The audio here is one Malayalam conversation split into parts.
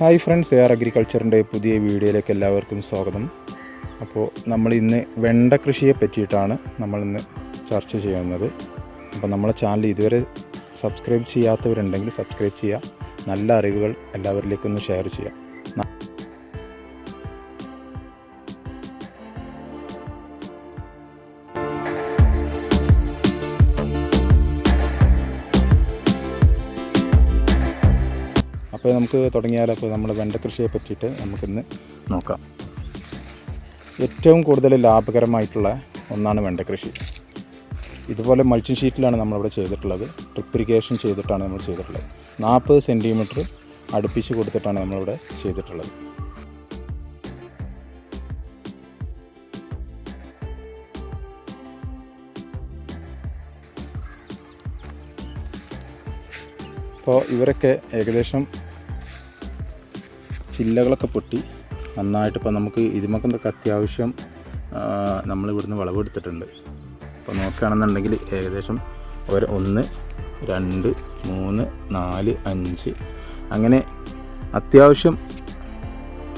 ഹായ് ഫ്രണ്ട്സ് എയർ അഗ്രികൾച്ചറിന്റെ പുതിയ വീഡിയോയിലേക്ക് എല്ലാവർക്കും സ്വാഗതം. അപ്പോൾ നമ്മൾ ഇന്ന് വെണ്ട കൃഷിയെ പറ്റിയിട്ടാണ് നമ്മൾ ഇന്ന് ചർച്ച ചെയ്യുന്നത്. അപ്പോൾ നമ്മളെ ചാനൽ ഇതുവരെ സബ്സ്ക്രൈബ് ചെയ്യാത്തവരുണ്ടെങ്കിൽ സബ്സ്ക്രൈബ് ചെയ്യുക. നല്ല അറിവുകൾ എല്ലാവരിലേക്കൊന്ന് ഷെയർ ചെയ്യാം അപ്പോൾ നമുക്ക് തുടങ്ങിയാൽ അപ്പോൾ നമ്മൾ വെണ്ട കൃഷിയെ പറ്റിയിട്ട് നമുക്കിന്ന് നോക്കാം. ഏറ്റവും കൂടുതൽ ലാഭകരമായിട്ടുള്ള ഒന്നാണ് വെണ്ട കൃഷി. ഇതുപോലെ മൾച്ചിങ് ഷീറ്റിലാണ് നമ്മളിവിടെ ചെയ്തിട്ടുള്ളത്. ട്രിപ്പ് ചെയ്തിട്ടാണ് നമ്മൾ ചെയ്തിട്ടുള്ളത്. നാൽപ്പത് സെന്റിമീറ്റർ അടുപ്പിച്ച് കൊടുത്തിട്ടാണ് നമ്മളിവിടെ ചെയ്തിട്ടുള്ളത്. അപ്പോൾ ഇവരൊക്കെ ഏകദേശം ചില്ലകളൊക്കെ പൊട്ടി നന്നായിട്ട് ഇപ്പോൾ നമുക്ക് ഇതുമൊക്കെ അത്യാവശ്യം നമ്മളിവിടുന്ന് വിളവെടുത്തിട്ടുണ്ട് അപ്പോൾ നോക്കുകയാണെന്നുണ്ടെങ്കിൽ ഏകദേശം ഒരു ഒന്ന് രണ്ട് മൂന്ന് നാല് അഞ്ച്. അങ്ങനെ അത്യാവശ്യം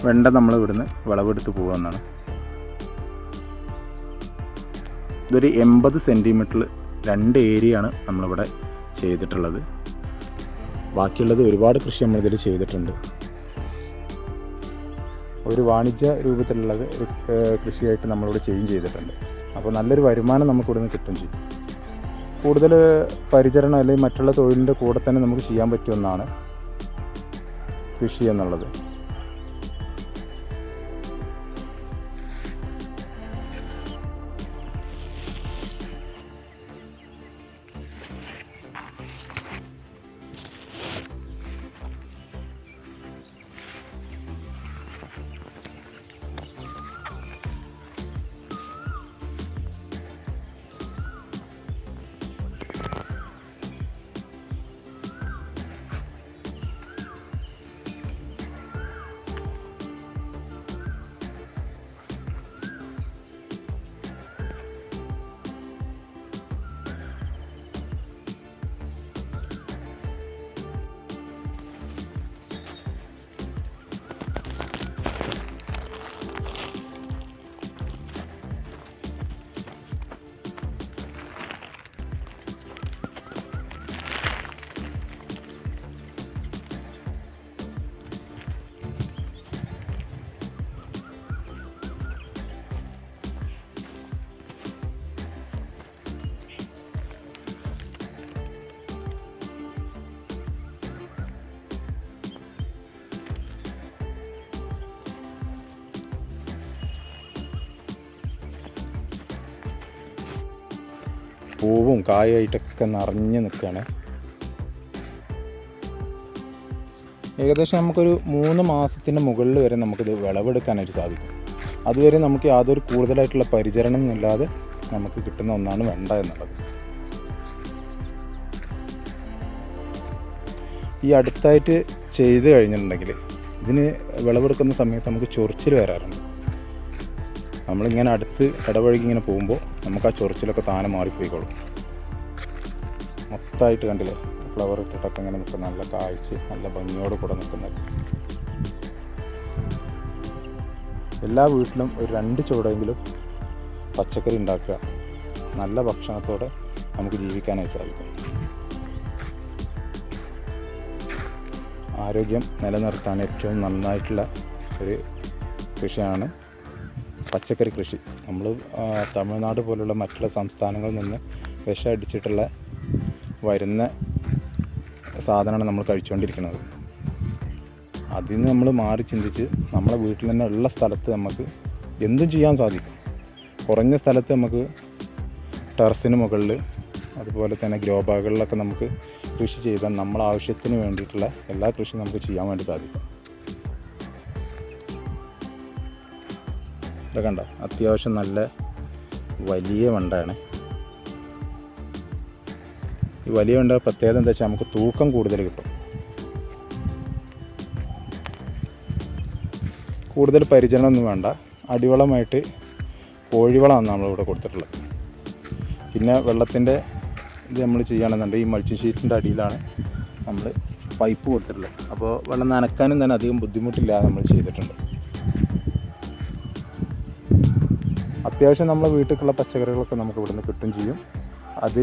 വേണ്ട നമ്മൾ ഇവിടുന്ന് വിളവെടുത്ത് പോകുമെന്നാണ് ഇതൊരു എൺപത് സെന്റിമീറ്ററിൽ രണ്ട് ഏരിയയാണ് നമ്മളിവിടെ ചെയ്തിട്ടുള്ളത്. ബാക്കിയുള്ളത് ഒരുപാട് കൃഷി നമ്മളിതിൽ ചെയ്തിട്ടുണ്ട്. ഒരു വാണിജ്യ രൂപത്തിലുള്ളത് കൃഷിയായിട്ട് നമ്മളിവിടെ ചെയ്യും ചെയ്തിട്ടുണ്ട്. അപ്പോൾ നല്ലൊരു വരുമാനം നമുക്ക് ഇവിടുന്ന് കിട്ടും ചെയ്യും. കൂടുതൽ പരിചരണം അല്ലെങ്കിൽ മറ്റുള്ള തൊഴിലിന്റെ കൂടെ തന്നെ നമുക്ക് ചെയ്യാൻ പറ്റുമെന്നാണ് കൃഷി എന്നുള്ളത്. പൂവും കായായിട്ടൊക്കെ നിറഞ്ഞ് നിൽക്കുകയാണ്. ഏകദേശം നമുക്കൊരു മൂന്ന് മാസത്തിന്റെ മുകളിൽ വരെ നമുക്കിത് വിളവെടുക്കാനായിട്ട് സാധിക്കും. അതുവരെ നമുക്ക് യാതൊരു കൂടുതലായിട്ടുള്ള പരിചരണം ഇല്ലാതെ നമുക്ക് കിട്ടുന്ന ഒന്നാണ് വെണ്ട എന്നുള്ളത്. ഈ അടുത്തായിട്ട് ചെയ്ത് കഴിഞ്ഞിട്ടുണ്ടെങ്കിൽ ഇതിന് വിളവെടുക്കുന്ന സമയത്ത് നമുക്ക് ചൊറിച്ചിൽ വരാറുണ്ട്. നമ്മളിങ്ങനെ അടുത്ത് ഇടവഴിക്ക് ഇങ്ങനെ പോകുമ്പോൾ നമുക്ക് ആ ചൊറിച്ചിലൊക്കെ താനെ മാറിപ്പോയിക്കോളും. മൊത്തമായിട്ട് കണ്ടില്ലേ ഫ്ലവർ ഇട്ടിട്ടൊക്കെ ഇങ്ങനെ നിൽക്കുന്ന നല്ല കാഴ്ച നല്ല ഭംഗിയോട് കൂടെ നിൽക്കുന്നത്. എല്ലാ വീട്ടിലും ഒരു രണ്ട് ചുവടെങ്കിലും പച്ചക്കറി ഉണ്ടാക്കുക. നല്ല ഭക്ഷണത്തോടെ നമുക്ക് ജീവിക്കാനായി സാധിക്കും. ആരോഗ്യം നിലനിർത്താൻ ഏറ്റവും നന്നായിട്ടുള്ള ഒരു കൃഷിയാണ് പച്ചക്കറി കൃഷി. നമ്മൾ തമിഴ്നാട് പോലുള്ള മറ്റുള്ള സംസ്ഥാനങ്ങളിൽ നിന്ന് വിഷം അടിച്ചിട്ടുള്ള വരുന്ന സാധനമാണ് നമ്മൾ കഴിച്ചുകൊണ്ടിരിക്കുന്നത്. അതിൽ നിന്ന് നമ്മൾ മാറി ചിന്തിച്ച് നമ്മളെ വീട്ടിൽ തന്നെ ഉള്ള സ്ഥലത്ത് നമുക്ക് എന്തും ചെയ്യാൻ സാധിക്കും. കുറഞ്ഞ സ്ഥലത്ത് നമുക്ക് ടെറസിന് മുകളിൽ അതുപോലെ തന്നെ ഗ്രോ ബാഗുകളിലൊക്കെ നമുക്ക് കൃഷി ചെയ്താൽ നമ്മളെ ആവശ്യത്തിന് വേണ്ടിയിട്ടുള്ള എല്ലാ കൃഷിയും നമുക്ക് ചെയ്യാൻ വേണ്ടി സാധിക്കും. ഇതൊക്കെ കണ്ടോ? അത്യാവശ്യം നല്ല വലിയ വണ്ടാണ് ഈ വലിയ വണ്ട പ്രത്യേകത എന്താ വെച്ചാൽ നമുക്ക് തൂക്കം കൂടുതൽ കിട്ടും. കൂടുതൽ പരിചരണമൊന്നും വേണ്ട. അടിവളമായിട്ട് കോഴിവളമാണ് നമ്മളിവിടെ കൊടുത്തിട്ടുള്ളത്. പിന്നെ വെള്ളത്തിന്റെ ഇത് നമ്മൾ ചെയ്യുകയാണെന്നുണ്ടെങ്കിൽ ഈ മൾച്ചി ഷീറ്റിന്റെ അടിയിലാണ് നമ്മൾ പൈപ്പ് കൊടുത്തിട്ടുള്ളത്. അപ്പോൾ വെള്ളം നനക്കാനും തന്നെ അധികം ബുദ്ധിമുട്ടില്ലാതെ നമ്മൾ ചെയ്തിട്ടുണ്ട്. അത്യാവശ്യം നമ്മളെ വീട്ടിലുള്ള പച്ചക്കറികളൊക്കെ നമുക്ക് ഇവിടുന്ന് കിട്ടും ചെയ്യും. അത്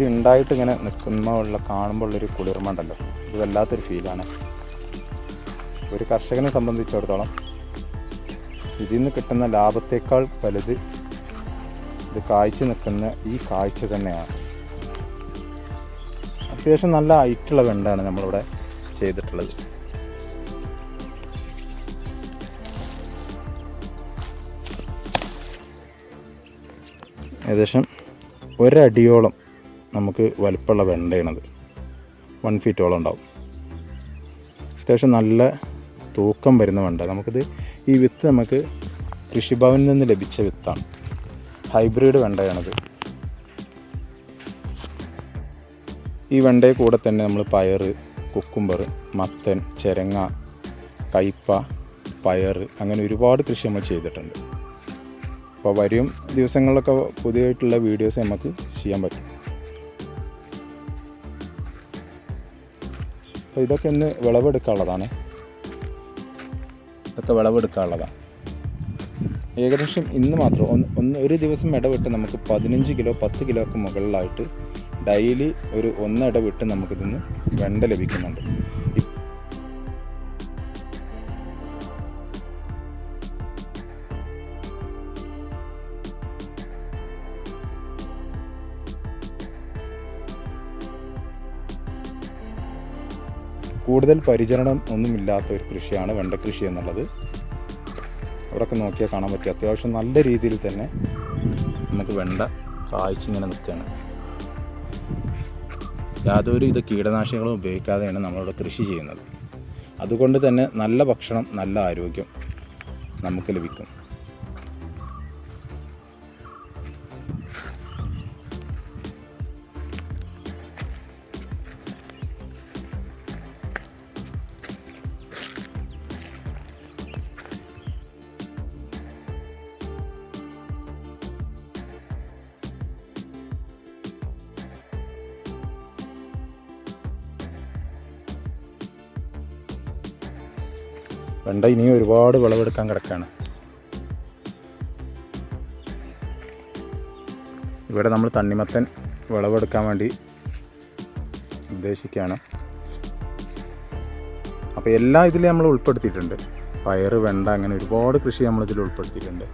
ഇത് ഉണ്ടായിട്ട് ഇങ്ങനെ നിൽക്കുന്ന ഉള്ള കാണുമ്പോൾ ഉള്ളൊരു കുളിർമ ഉണ്ടല്ലോ ഇത് വല്ലാത്തൊരു ഫീലാണ് ഒരു കർഷകനെ സംബന്ധിച്ചിടത്തോളം ഇതിൽ നിന്ന് കിട്ടുന്ന ലാഭത്തേക്കാൾ വലുത് ഇത് കാഴ്ച നിൽക്കുന്ന ഈ കാഴ്ച തന്നെയാണ്. അത്യാവശ്യം നല്ല ഹൈറ്റുള്ള വെണ്ടാണ് നമ്മളിവിടെ ചെയ്തിട്ടുള്ളത്. ഏകദേശം ഒരടിയോളം നമുക്ക് വലുപ്പമുള്ള വെണ്ടയാണത്. വൺ ഫീറ്റോളം ഉണ്ടാവും. അത്യാവശ്യം നല്ല തൂക്കം വരുന്ന വെണ്ട. നമുക്കിത് ഈ വിത്ത് നമുക്ക് കൃഷിഭവനിൽ നിന്ന് ലഭിച്ച വിത്താണ്. ഹൈബ്രിഡ് വെണ്ടയാണത്. ഈ വെണ്ടയെ കൂടെ തന്നെ നമ്മൾ പയർ കുക്കുംബർ മത്തൻ ചെരങ്ങ കയ്പ പയർ അങ്ങനെ ഒരുപാട് കൃഷി നമ്മൾ ചെയ്തിട്ടുണ്ട്. അപ്പോൾ വരും ദിവസങ്ങളിലൊക്കെ പുതിയതായിട്ടുള്ള വീഡിയോസ് നമുക്ക് ചെയ്യാൻ പറ്റും. അപ്പോൾ ഇതൊക്കെ ഇന്ന് വിളവെടുക്കാനുള്ളതാണ്. ഇതൊക്കെ വിളവെടുക്കാനുള്ളതാണ് ഏകദേശം ഇന്ന് മാത്രം ഒന്ന് ഒന്ന് ഒരു ദിവസം ഇടവിട്ട് നമുക്ക് പതിനഞ്ച് കിലോ പത്ത് കിലോക്ക് മുകളിലായിട്ട് ഡെയിലി ഒരു ഒന്നിടവിട്ട് നമുക്കിതിന് നമുക്കിതിന്ന് വെണ്ട ലഭിക്കുന്നുണ്ട്. കൂടുതൽ പരിചരണം ഒന്നുമില്ലാത്ത ഒരു കൃഷിയാണ് വെണ്ടക്കൃഷി എന്നുള്ളത്. അവിടെയൊക്കെ നോക്കിയാൽ കാണാൻ പറ്റും. അത്യാവശ്യം നല്ല രീതിയിൽ തന്നെ നമുക്ക് വെണ്ട കായ്ച്ചിങ്ങനെ നിൽക്കുകയാണ്. യാതൊരു ഇത് കീടനാശിനികളും ഉപയോഗിക്കാതെയാണ് നമ്മളിവിടെ കൃഷി ചെയ്യുന്നത്. അതുകൊണ്ട് തന്നെ നല്ല ഭക്ഷണം നല്ല ആരോഗ്യം നമുക്ക് ലഭിക്കും. വെണ്ട ഇനിയും ഒരുപാട് വിളവെടുക്കാൻ കിടക്കുകയാണ് ഇവിടെ നമ്മൾ തണ്ണിമത്തൻ വിളവെടുക്കാൻ വേണ്ടി ഉദ്ദേശിക്കുകയാണ്. അപ്പോൾ എല്ലാ ഇതിലും നമ്മൾ ഉൾപ്പെടുത്തിയിട്ടുണ്ട്. പയറ് വെണ്ട അങ്ങനെ ഒരുപാട് കൃഷി നമ്മളിതിൽ ഉൾപ്പെടുത്തിയിട്ടുണ്ട്.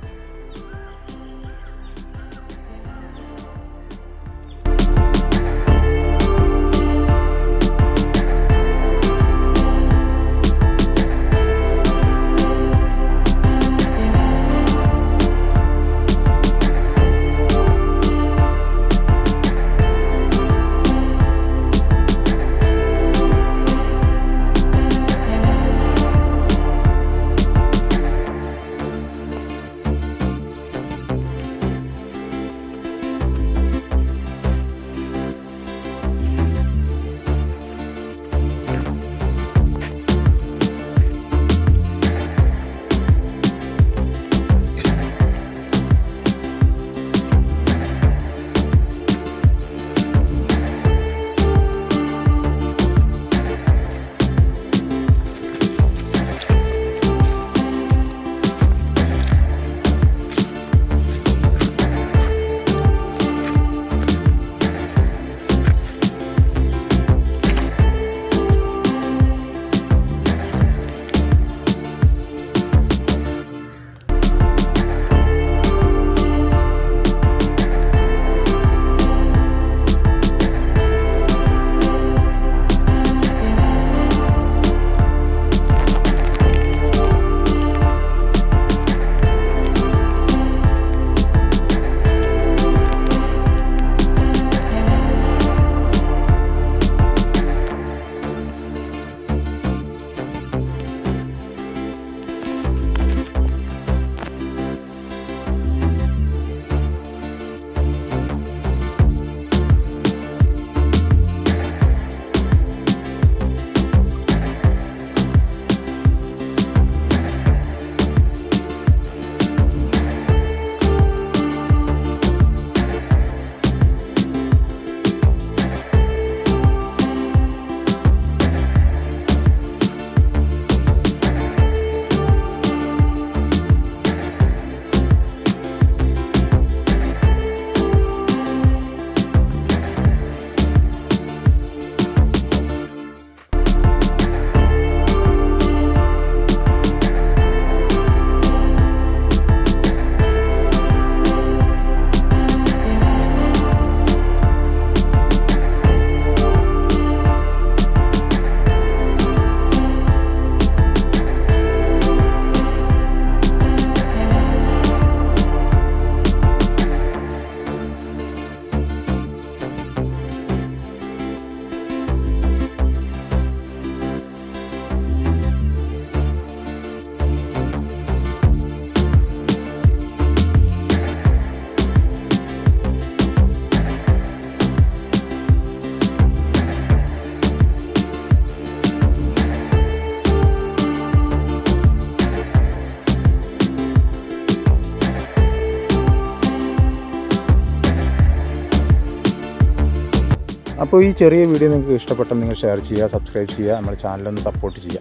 അപ്പോൾ ഈ ചെറിയ വീഡിയോ നിങ്ങൾക്ക് ഇഷ്ടപ്പെട്ടാൽ നിങ്ങൾ ഷെയർ ചെയ്യുക സബ്സ്ക്രൈബ് ചെയ്യുക നമ്മുടെ ചാനലൊന്ന് സപ്പോർട്ട് ചെയ്യുക.